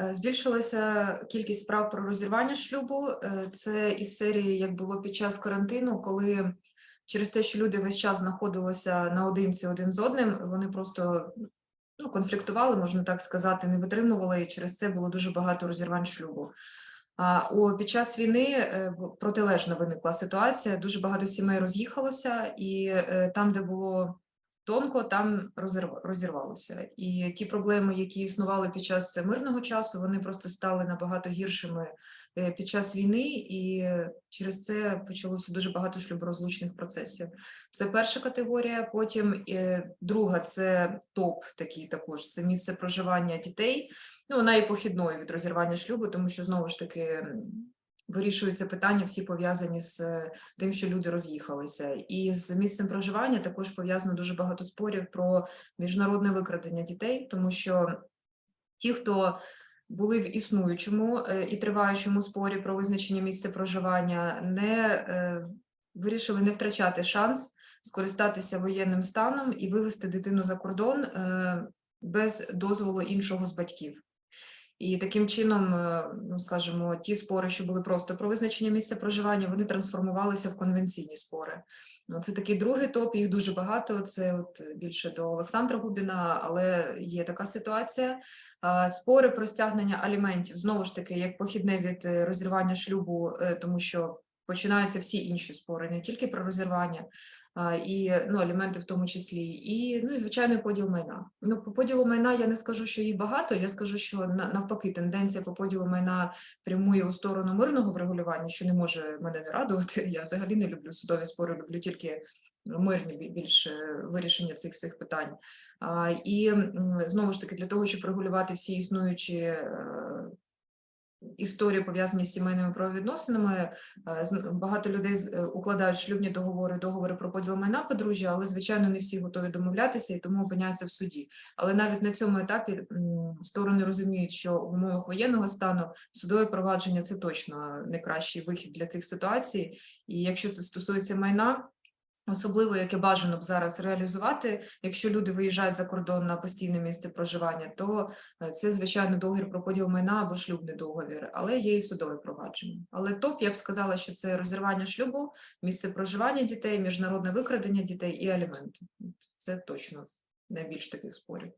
Е, Збільшилася кількість справ про розірвання шлюбу. Е, Це із серії, як було під час карантину, коли через те, що люди весь час знаходилися наодинці один з одним, вони просто ну, конфліктували, можна так сказати, не витримували, і через це було дуже багато розірвань шлюбу. А у під час війни е, протилежна виникла ситуація. Дуже багато сімей роз'їхалося, і там, де було тонко, там розірвалося. І ті проблеми, які існували під час мирного часу, вони просто стали набагато гіршими е, під час війни, і через це почалося дуже багато шлюборозлучних процесів. Це перша категорія. Потім е, друга це топ, такий також це місце проживання дітей. Ну, вона є похідною від розірвання шлюбу, тому що знову ж таки вирішуються питання, всі пов'язані з е, тим, що люди роз'їхалися. І з місцем проживання також пов'язано дуже багато спорів про міжнародне викрадення дітей, тому що ті, хто були в існуючому е, і триваючому спорі про визначення місця проживання, не е, вирішили не втрачати шанс скористатися воєнним станом і вивести дитину за кордон без дозволу іншого з батьків. І таким чином, е, ну скажімо, ті спори, що були просто про визначення місця проживання, вони трансформувалися в конвенційні спори. Ну, це такий другий топ, їх дуже багато. Це от більше до Олександра Губіна, але є така ситуація. Спори про стягнення аліментів знову ж таки як похідне від е, розірвання шлюбу, е, тому що починаються всі інші спори, не тільки про розірвання, і ну, аліменти в тому числі, і ну і звичайно поділ майна. Ну по поділу майна я не скажу, що її багато. Я скажу, що навпаки, тенденція по поділу майна прямує у сторону мирного врегулювання, що не може мене не радувати. Я взагалі не люблю судові спори, люблю тільки мирні більше вирішення цих всіх питань. І знову ж таки, для того, щоб врегулювати всі існуючі е, історії, пов'язані з сімейними правовідносинами, е, багато людей е, укладають шлюбні договори, договори про поділ майна подружжя, але звичайно не всі готові домовлятися і тому опиняються в суді. Але навіть на цьому етапі сторони розуміють, що в умовах воєнного стану судове провадження це точно не кращий вихід для цих ситуацій. І якщо це стосується майна. Особливо, яке бажано б зараз реалізувати, якщо люди виїжджають за кордон на постійне місце проживання, то е, це звичайно договір про поділ майна або шлюбний договір, але є і судове провадження. Але топ я б сказала, що це розірвання шлюбу, місце проживання дітей, міжнародне викрадення дітей і аліменти. Це точно найбільш таких спорів.